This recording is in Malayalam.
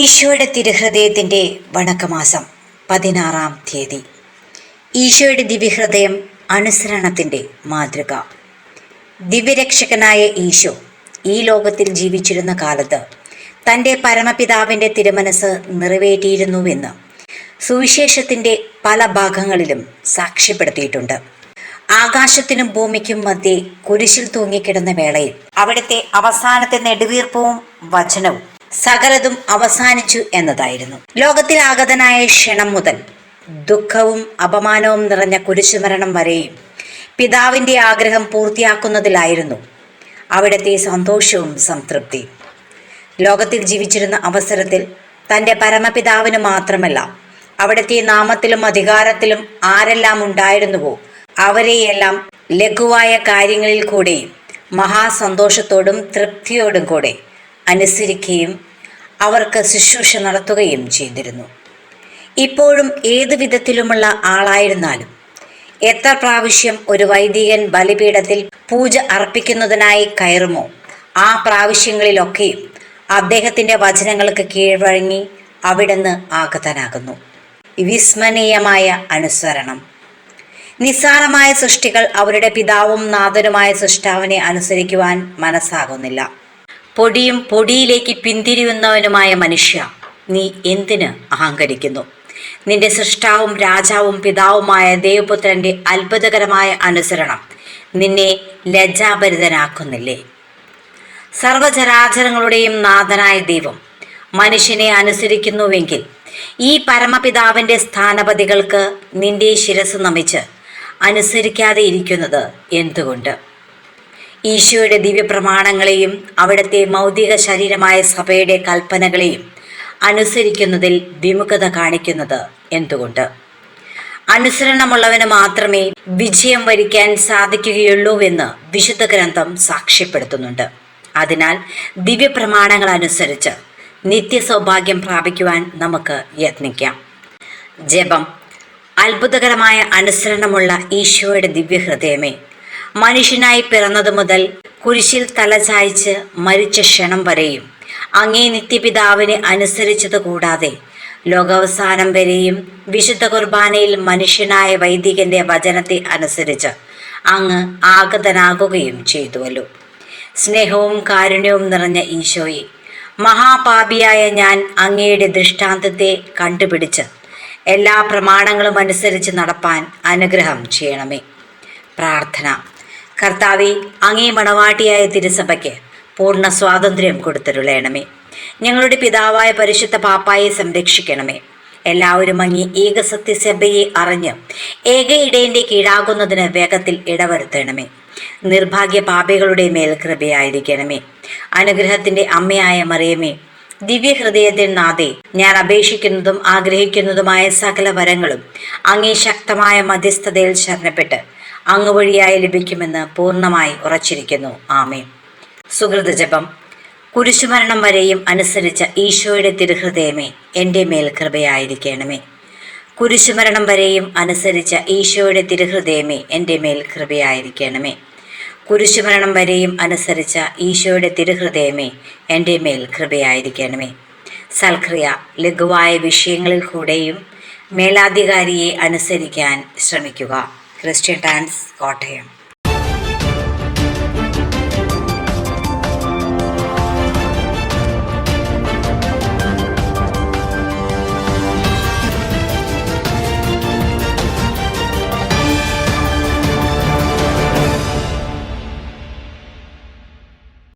ഈശോയുടെ തിരുഹൃദയത്തിന്റെ വണക്കമാസം പതിനാറാം തീയതി. ഈശോയുടെ ദിവ്യഹൃദയം അനുസരണത്തിന്റെ മാതൃക. ദിവ്യരക്ഷകനായ ഈശോ ഈ ലോകത്തിൽ ജീവിച്ചിരുന്ന കാലത്ത് തന്റെ പരമപിതാവിന്റെ തിരുമനസ് നിറവേറ്റിയിരുന്നുവെന്ന് സുവിശേഷത്തിന്റെ പല ഭാഗങ്ങളിലും സാക്ഷ്യപ്പെടുത്തിയിട്ടുണ്ട്. ആകാശത്തിനും ഭൂമിക്കും മധ്യേ കുരിശിൽ തൂങ്ങിക്കിടന്ന വേളയിൽ അവിടുത്തെ അവസാനത്തെ നെടുവീർപ്പവും വചനവും സകലതും അവസാനിച്ചു എന്നതായിരുന്നു. ലോകത്തിലാഗതനായ ക്ഷണം മുതൽ ദുഃഖവും അപമാനവും നിറഞ്ഞ കുരിശുമരണം വരെയും പിതാവിന്റെ ആഗ്രഹം പൂർത്തിയാക്കുന്നതിലായിരുന്നു അവിടുത്തെ സന്തോഷവും സംതൃപ്തി. ലോകത്തിൽ ജീവിച്ചിരുന്ന അവസരത്തിൽ തന്റെ പരമപിതാവിന് മാത്രമല്ല അവിടുത്തെ നാമത്തിലും അധികാരത്തിലും ആരെല്ലാം ഉണ്ടായിരുന്നുവോ അവരെയെല്ലാം ലഘുവായ കാര്യങ്ങളിൽ കൂടെയും മഹാസന്തോഷത്തോടും തൃപ്തിയോടും കൂടെ അനുസരിക്കുകയും അവർക്ക് ശുശ്രൂഷ നടത്തുകയും ചെയ്തിരുന്നു. ഇപ്പോഴും ഏതു വിധത്തിലുമുള്ള ആളായിരുന്നാലും എത്ര പ്രാവശ്യം ഒരു വൈദികൻ ബലിപീഠത്തിൽ പൂജ അർപ്പിക്കുന്നതിനായി കയറുമോ ആ പ്രാവശ്യങ്ങളിലൊക്കെയും അദ്ദേഹത്തിന്റെ വചനങ്ങൾക്ക് കീഴ്വഴങ്ങി അവിടുന്ന് ആഗതനാകുന്നു. വിസ്മരണീയമായ അനുസരണം. നിസ്സാരമായ സൃഷ്ടികൾ അവരുടെ പിതാവും നാഥനുമായ സൃഷ്ടാവിനെ അനുസരിക്കുവാൻ മനസ്സാകുന്നില്ല. പൊടിയും പൊടിയിലേക്ക് പിന്തിരിയുന്നവനുമായ മനുഷ്യ നീ എന്തിന് അഹങ്കരിക്കുന്നു? നിന്റെ സൃഷ്ടാവും രാജാവും പിതാവുമായ ദേവപുത്രന്റെ അത്ഭുതകരമായ അനുസരണം നിന്നെ ലജ്ജാഭരിതനാക്കുന്നില്ലേ? സർവചരാചരങ്ങളുടെയും നാഥനായ ദൈവം മനുഷ്യനെ അനുസരിക്കുന്നുവെങ്കിൽ ഈ പരമപിതാവിന്റെ സ്ഥാനപതികൾക്ക് നിന്റെ ശിരസ് നമിച്ച് അനുസരിക്കാതെ ഇരിക്കുന്നത് എന്തുകൊണ്ട്? ഈശോയുടെ ദിവ്യപ്രമാണങ്ങളെയും അവിടുത്തെ മൗതിക ശരീരമായ സഭയുടെ കൽപ്പനകളെയും അനുസരിക്കുന്നതിൽ വിമുഖത കാണിക്കുന്നത് എന്തുകൊണ്ട്? അനുസരണമുള്ളവന് മാത്രമേ വിജയം വരിക്കാൻ സാധിക്കുകയുള്ളൂവെന്ന് വിശുദ്ധ ഗ്രന്ഥം സാക്ഷ്യപ്പെടുത്തുന്നുണ്ട്. അതിനാൽ ദിവ്യപ്രമാണങ്ങൾ അനുസരിച്ച് നിത്യ സൗഭാഗ്യം പ്രാപിക്കുവാൻ നമുക്ക് യത്നിക്കാം. ജപം. അത്ഭുതകരമായ അനുസരണമുള്ള ഈശോയുടെ ദിവ്യഹൃദയമേ മനുഷ്യനായി പിറന്നതു മുതൽ കുരിശിൽ തലചായ്ച്ച് മരിച്ച ക്ഷണം വരെയും അങ്ങേ നിത്യപിതാവിനെ അനുസരിച്ചത് കൂടാതെ ലോകാവസാനം വരെയും വിശുദ്ധ കുർബാനയിൽ മനുഷ്യനായ വൈദികന്റെ വചനത്തെ അനുസരിച്ച് അങ്ങ് ആഗതനാകുകയും ചെയ്തുവല്ലോ. സ്നേഹവും കാരുണ്യവും നിറഞ്ഞ ഈശോയെ മഹാപാപിയായ ഞാൻ അങ്ങയുടെ ദൃഷ്ടാന്തത്തെ കണ്ടുപിടിച്ച് എല്ലാ പ്രമാണങ്ങളും അനുസരിച്ച് നടപ്പാൻ അനുഗ്രഹം ചെയ്യണമേ. പ്രാർത്ഥന. കർത്താവെ അങ്ങേ മണവാട്ടിയായ തിരുസഭയ്ക്ക് പൂർണ സ്വാതന്ത്ര്യം കൊടുത്തരുളയണമേ ഞങ്ങളുടെ പിതാവായ പരിശുദ്ധ പാപ്പായെ സംരക്ഷിക്കണമേ. എല്ലാവരും അങ്ങി ഏകസത്യസഭയെ അറിഞ്ഞ് ഏക ഇടയന്റെ കീഴാകുന്നതിന് വേഗത്തിൽ ഇടവരുത്തണമേ. നിർഭാഗ്യ പാപികളുടെ മേൽ കൃപയായിരിക്കണമേ. അനുഗ്രഹത്തിന്റെ അമ്മയായ മറിയമേ ദിവ്യഹൃദയത്തിൽ നാഥെ ഞാൻ അപേക്ഷിക്കുന്നതും ആഗ്രഹിക്കുന്നതുമായ സകല വരങ്ങളും അങ്ങേ ശക്തമായ മധ്യസ്ഥതയിൽ ശരണപ്പെട്ട് അങ്ങ് വഴിയായി ലഭിക്കുമെന്ന് പൂർണമായി ഉറച്ചിരിക്കുന്നു. ആമേ സുഹൃത ജപം. കുരിശുമരണം വരെയും അനുസരിച്ച ഈശോയുടെ തിരുഹൃദയമേ എന്റെ മേൽ കൃപയായിരിക്കണമേ. കുരിശുമരണം വരെയും അനുസരിച്ച ഈശോയുടെ തിരുഹൃദയമേ എന്റെ മേൽ കൃപയായിരിക്കണമേ. കുരിശുമരണം വരെയും അനുസരിച്ച ഈശോയുടെ തിരുഹൃദയമേ എന്റെ മേൽ കൃപയായിരിക്കണമേ. സൽക്രിയ ലഘുവായ വിഷയങ്ങളിൽ കൂടെയും മേലാധികാരിയെ അനുസരിക്കാൻ ശ്രമിക്കുക. Christian times Kottayam